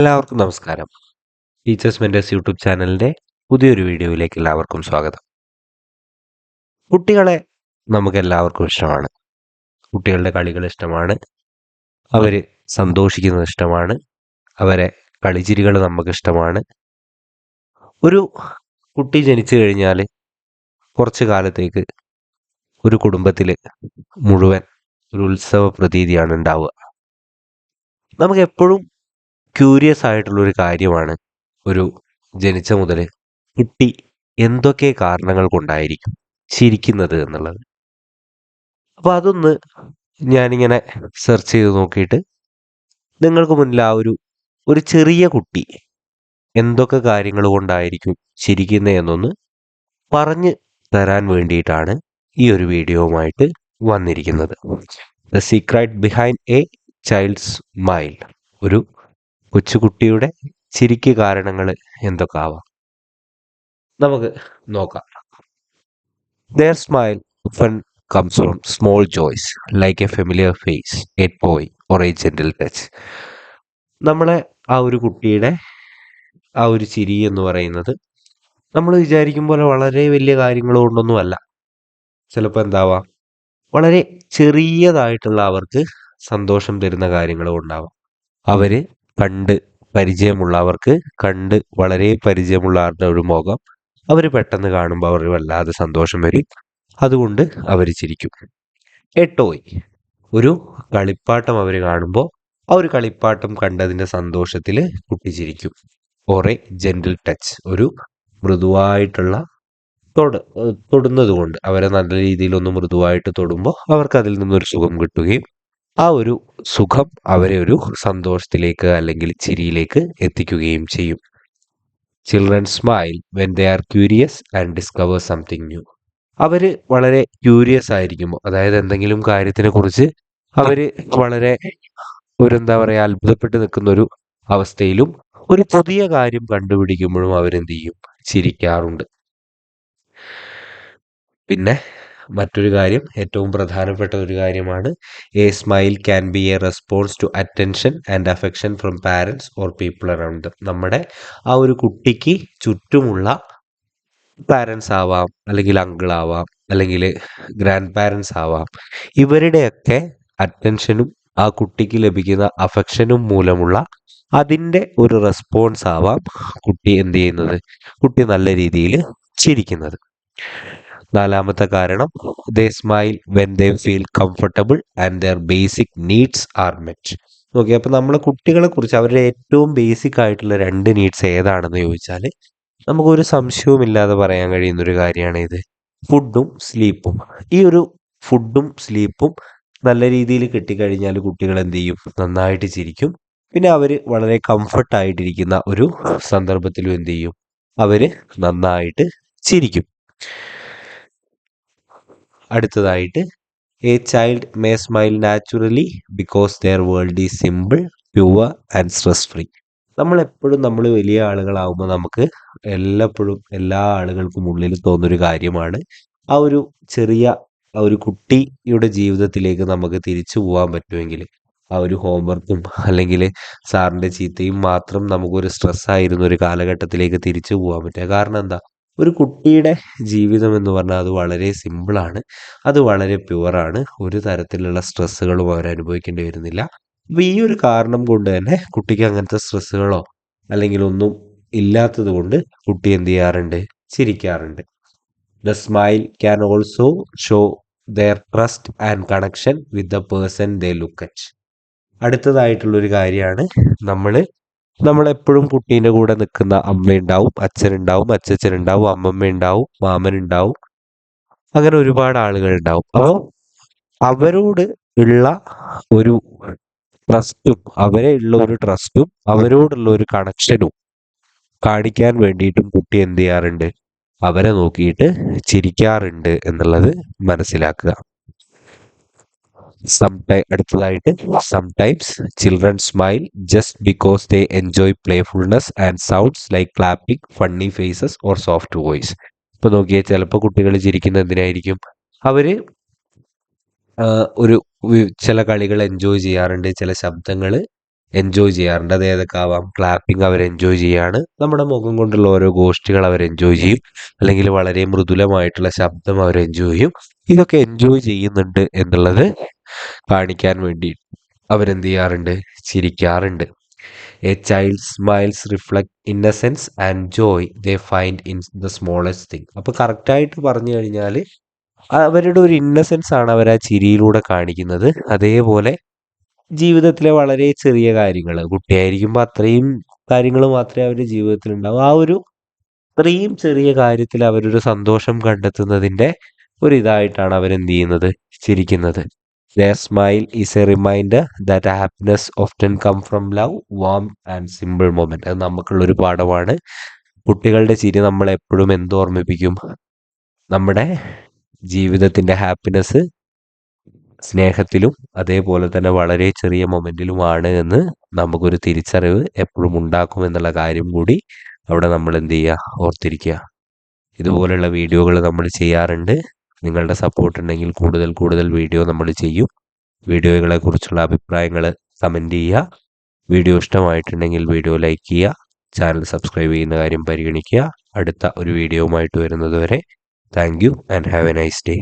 എല്ലാവർക്കും നമസ്കാരം. Teachers mentors YouTube ചാനലിന്റെ പുതിയൊരു വീഡിയോയിലേക്ക് എല്ലാവർക്കും സ്വാഗതം. കുട്ടികളെ നമുക്ക് എല്ലാവർക്കും ഇഷ്ടമാണ്. കുട്ടികളുടെ കളികൾ ഇഷ്ടമാണ്. അവർ സന്തോഷിക്കുന്നത് ഇഷ്ടമാണ്. അവരെ കളിച്ചിരികൾ നമുക്ക് ഇഷ്ടമാണ്. ഒരു കുട്ടി ജനിച്ചു കഴിഞ്ഞാൽ കുറച്ച് കാലത്തേക്ക് ഒരു കുടുംബത്തിൽ മുഴുവൻ ഒരു ഉത്സവ പ്രതീതിയാണ് ഉണ്ടാവുക. നമുക്ക് എപ്പോഴും ക്യൂരിയസ് ആയിട്ടുള്ള ഒരു കാര്യമാണ് ഒരു ജനിച്ച മുതൽ കുട്ടി എന്തൊക്കെ കാരണങ്ങൾ കൊണ്ടായിരിക്കും ചിരിക്കുന്നത് എന്നുള്ളത്. അപ്പോൾ അതൊന്ന് ഞാനിങ്ങനെ സെർച്ച് ചെയ്ത് നോക്കിയിട്ട് നിങ്ങൾക്ക് മുന്നിൽ ആ ഒരു ഒരു ചെറിയ കുട്ടി എന്തൊക്കെ കാര്യങ്ങൾ കൊണ്ടായിരിക്കും ചിരിക്കുന്നത് എന്നൊന്ന് പറഞ്ഞ് തരാൻ വേണ്ടിയിട്ടാണ് ഈ ഒരു വീഡിയോവുമായിട്ട് വന്നിരിക്കുന്നത്. The secret behind a child's smile ഒരു കൊച്ചുകുട്ടിയുടെ ചിരിക്ക് കാരണങ്ങൾ എന്തൊക്കെ ആവാം? നമുക്ക് നോക്കാം. Their smile fun comes from small joys like a familiar face a toy or a gentle touch നമ്മളെ ആ ഒരു കുട്ടിയുടെ ആ ഒരു ചിരി എന്ന് പറയുന്നത് നമ്മൾ വിചാരിക്കും പോലെ വളരെ വലിയ കാര്യങ്ങൾ കൊണ്ടൊന്നുമല്ല. ചിലപ്പോൾ എന്താവാം? വളരെ ചെറിയതായിട്ടുള്ള അവർക്ക് സന്തോഷം തരുന്ന കാര്യങ്ങൾ കൊണ്ടാവാം. അവർ കണ്ട് പരിചയമുള്ളവർക്ക് കണ്ട് വളരെ പരിചയമുള്ള ആരുടെ ഒരു മുഖം അവർ പെട്ടെന്ന് കാണുമ്പോൾ അവർ വല്ലാതെ സന്തോഷം വരും. അതുകൊണ്ട് അവർ ചിരിക്കും. എ ടോയ് ഒരു കളിപ്പാട്ടം അവർ കാണുമ്പോൾ ആ ഒരു കളിപ്പാട്ടം കണ്ടതിന്റെ സന്തോഷത്തിൽ കുട്ടി ചിരിക്കും. ഓറെ ജെന്റിൽ ടച്ച് ഒരു മൃദുവായിട്ടുള്ള തൊട് തൊടുന്നത് കൊണ്ട് അവരെ നല്ല രീതിയിൽ ഒന്ന് മൃദുവായിട്ട് തൊടുമ്പോൾ അവർക്ക് അതിൽ നിന്നൊരു സുഖം കിട്ടുകയും ആ ഒരു സുഖം അവരെ ഒരു സന്തോഷത്തിലേക്ക് അല്ലെങ്കിൽ ചിരിയിലേക്ക് എത്തിക്കുകയും ചെയ്യും. Children smile when they are curious and discover something new അവർ വളരെ ക്യൂരിയസ് ആയിരിക്കുമ്പോൾ അതായത് എന്തെങ്കിലും കാര്യത്തിനെ കുറിച്ച് അവർ വളരെ ഒരു എന്താ പറയുക അത്ഭുതപ്പെട്ട് നിൽക്കുന്ന ഒരു അവസ്ഥയിലും ഒരു പുതിയ കാര്യം കണ്ടുപിടിക്കുമ്പോഴും അവരെന്ത് ചെയ്യും? ചിരിക്കാറുണ്ട്. പിന്നെ മറ്റൊരു കാര്യം ഏറ്റവും പ്രധാനപ്പെട്ട ഒരു കാര്യമാണ് a smile can be a response to attention and affection from parents or people around നമ്മുടെ ആ ഒരു കുട്ടിക്ക് ചുറ്റുമുള്ള പാരൻസ് ആവാം അല്ലെങ്കിൽ അങ്കിൾ ആവാം അല്ലെങ്കിൽ ഗ്രാൻഡ് പാരൻസ് ആവാം ഇവരുടെയൊക്കെ അറ്റൻഷനും ആ കുട്ടിക്ക് ലഭിക്കുന്ന അഫെക്ഷനും മൂലമുള്ള അതിന്റെ ഒരു റെസ്പോൺസ് ആവാം കുട്ടി എന്ത് ചെയ്യുന്നത്? കുട്ടി നല്ല രീതിയിൽ ചിരിക്കുന്നത്. നാലാമത്തെ കാരണം they smile when they feel comfortable and their basic needs are met okay അപ്പോൾ നമ്മളെ കുട്ടികളെ കുറിച്ച് അവരുടെ ഏറ്റവും ബേസിക് ആയിട്ടുള്ള രണ്ട് നീഡ്സ് ഏതാണെന്ന് ചോദിച്ചാൽ നമുക്കൊരു സംശയവും ഇല്ലാതെ പറയാൻ കഴിയുന്ന ഒരു കാര്യമാണ് ഇത് ഫുഡും സ്ലീപ്പും ഈ ഒരു ഫുഡും സ്ലീപ്പും നല്ല രീതിയിൽ കിട്ടിക്കഴിഞ്ഞാൽ കുട്ടികൾ എന്ത് ചെയ്യും? നന്നായിട്ട് ചിരിക്കും. പിന്നെ അവർ വളരെ കംഫർട്ടായിട്ടിരിക്കുന്ന ഒരു സന്ദർഭത്തിലും എന്ത് ചെയ്യും? അവർ നന്നായിട്ട് ചിരിക്കും. അടുത്തതായിട്ട് a child may smile naturally because their world is simple pure and stress free നമ്മളെപ്പോഴും നമ്മൾ വലിയ ആളുകളാവുമ്പോൾ നമുക്ക് എല്ലപ്പോഴും എല്ലാ ആളുകൾക്കും ഉള്ളിൽ തോന്നുന്നൊരു കാര്യമാണ്. ആ ഒരു ചെറിയ ആ ഒരു കുട്ടിയുടെ ജീവിതത്തിലേക്ക് നമുക്ക് തിരിച്ചു പോകാൻ പറ്റുമെങ്കിൽ ആ ഒരു ഹോംവർക്കും അല്ലെങ്കിൽ സാറിന്റെ ചീത്തയും മാത്രം നമുക്കൊരു സ്ട്രെസ്സായിരുന്ന ഒരു കാലഘട്ടത്തിലേക്ക് തിരിച്ചു പോകാൻ പറ്റുക. കാരണം എന്താ? ഒരു കുട്ടിയുടെ ജീവിതം എന്ന് പറഞ്ഞാൽ അത് വളരെ സിമ്പിളാണ് അത് വളരെ പ്യുവറാണ് ഒരു തരത്തിലുള്ള സ്ട്രെസ്സുകളും അവർ അനുഭവിക്കേണ്ടി വരുന്നില്ല. അപ്പോൾ ഈ ഒരു കാരണം കൊണ്ട് തന്നെ കുട്ടിക്ക് അങ്ങനത്തെ സ്ട്രെസ്സുകളോ അല്ലെങ്കിൽ ഒന്നും ഇല്ലാത്തത് കൊണ്ട് കുട്ടി എന്ത് ചെയ്യാറുണ്ട്? ചിരിക്കാറുണ്ട്. The smile can also show their trust and connection with the person they look at അടുത്തതായിട്ടുള്ളൊരു കാര്യമാണ് നമ്മൾ നമ്മളെപ്പോഴും കുട്ടീന്റെ കൂടെ നിൽക്കുന്ന അമ്മയുണ്ടാവും അച്ഛനുണ്ടാവും അച്ഛച്ചനുണ്ടാവും അമ്മമ്മ ഉണ്ടാവും മാമനുണ്ടാവും. അങ്ങനെ ഒരുപാട് ആളുകൾ ഉണ്ടാവും അപ്പോൾ അവരോട് ഉള്ള ഒരു ട്രസ്റ്റും അവരെ ഉള്ള ഒരു ട്രസ്റ്റും അവരോടുള്ള ഒരു കണക്ഷനും കാണിക്കാൻ വേണ്ടിയിട്ടും കുട്ടി എന്ത് ചെയ്യാറുണ്ട്? അവരെ നോക്കിയിട്ട് ചിരിക്കാറുണ്ട് എന്നുള്ളത് മനസ്സിലാക്കുക. സംടൈ അടുത്തതായിട്ട് sometimes children smile just because they enjoy playfulness and sounds like clapping funny faces or soft voice ഇപ്പോൾ നോക്കിയാൽ ചിലപ്പോൾ കുട്ടികൾ ചിരിക്കുന്ന എന്തിനായിരിക്കും? ഒരു ചില കളികൾ എൻജോയ് ചെയ്യാറുണ്ട് ചില ശബ്ദങ്ങൾ എൻജോയ് ചെയ്യാറുണ്ട്. അത് ഏതൊക്കെ ആവാം? ക്ലാപ്പിംഗ് അവർ എൻജോയ് ചെയ്യാണ്. നമ്മുടെ മുഖം കൊണ്ടുള്ള ഓരോ ഗോഷ്ടികൾ അവർ എൻജോയ് ചെയ്യും. അല്ലെങ്കിൽ വളരെ മൃദുലമായിട്ടുള്ള ശബ്ദം അവർ എൻജോയ് ചെയ്യും. ഇതൊക്കെ എൻജോയ് ചെയ്യുന്നുണ്ട് എന്നുള്ളത് കാണിക്കാൻ വേണ്ടി അവരെന്ത് ചെയ്യാറുണ്ട്? ചിരിക്കാറുണ്ട്. A child smiles reflect innocence and joy they find in the smallest thing അപ്പോൾ കറക്റ്റായിട്ട് പറഞ്ഞു കഴിഞ്ഞാൽ അവരുടെ ഒരു ഇന്നസെൻസ് ആണ് അവർ ആ ചിരിയിലൂടെ കാണിക്കുന്നത്. അതേപോലെ ജീവിതത്തിലെ വളരെ ചെറിയ കാര്യങ്ങൾ കുട്ടിയായിരിക്കുമ്പോൾ അത്രയും കാര്യങ്ങൾ മാത്രമേ അവരുടെ ജീവിതത്തിൽ ഉണ്ടാവൂ ആ ഒരു അത്രയും ചെറിയ കാര്യത്തിൽ അവരൊരു സന്തോഷം കണ്ടെത്തുന്നതിന്റെ ഒരു ഇതായിട്ടാണ് അവരെന്ത് ചെയ്യുന്നത്? ചിരിക്കുന്നത്. Their smile is a reminder that happiness often come from love warm and simple moment അത് നമുക്കുള്ളൊരു പാഠമാണ്. കുട്ടികളുടെ ചിരി നമ്മളെ എപ്പോഴും എന്ത് ഓർമ്മിപ്പിക്കും? നമ്മുടെ ജീവിതത്തിന്റെ ഹാപ്പിനെസ് സ്നേഹത്തിലും അതേപോലെ തന്നെ വളരെ ചെറിയ മൊമെന്റിലുമാണ് എന്ന് നമുക്കൊരു തിരിച്ചറിവ് എപ്പോഴും ഉണ്ടാക്കും എന്നുള്ള കാര്യം കൂടി അവിടെ നമ്മൾ എന്ത് ചെയ്യുക? ഓർത്തിരിക്കുക. ഇതുപോലെയുള്ള വീഡിയോകൾ നമ്മൾ ചെയ്യാറുണ്ട്. നിങ്ങളുടെ സപ്പോർട്ട് ഉണ്ടെങ്കിൽ കൂടുതൽ കൂടുതൽ വീഡിയോ നമ്മൾ ചെയ്യും. വീഡിയോകളെ കുറിച്ചുള്ള അഭിപ്രായങ്ങൾ കമന്റ് ചെയ്യുക. വീഡിയോ ഇഷ്ടമായിട്ടുണ്ടെങ്കിൽ വീഡിയോ ലൈക്ക് ചെയ്യുക. ചാനൽ സബ്സ്ക്രൈബ് ചെയ്യുന്ന കാര്യം പരിഗണിക്കുക. അടുത്ത ഒരു വീഡിയോവുമായിട്ട് വരുന്നതുവരെ thank you and have a nice day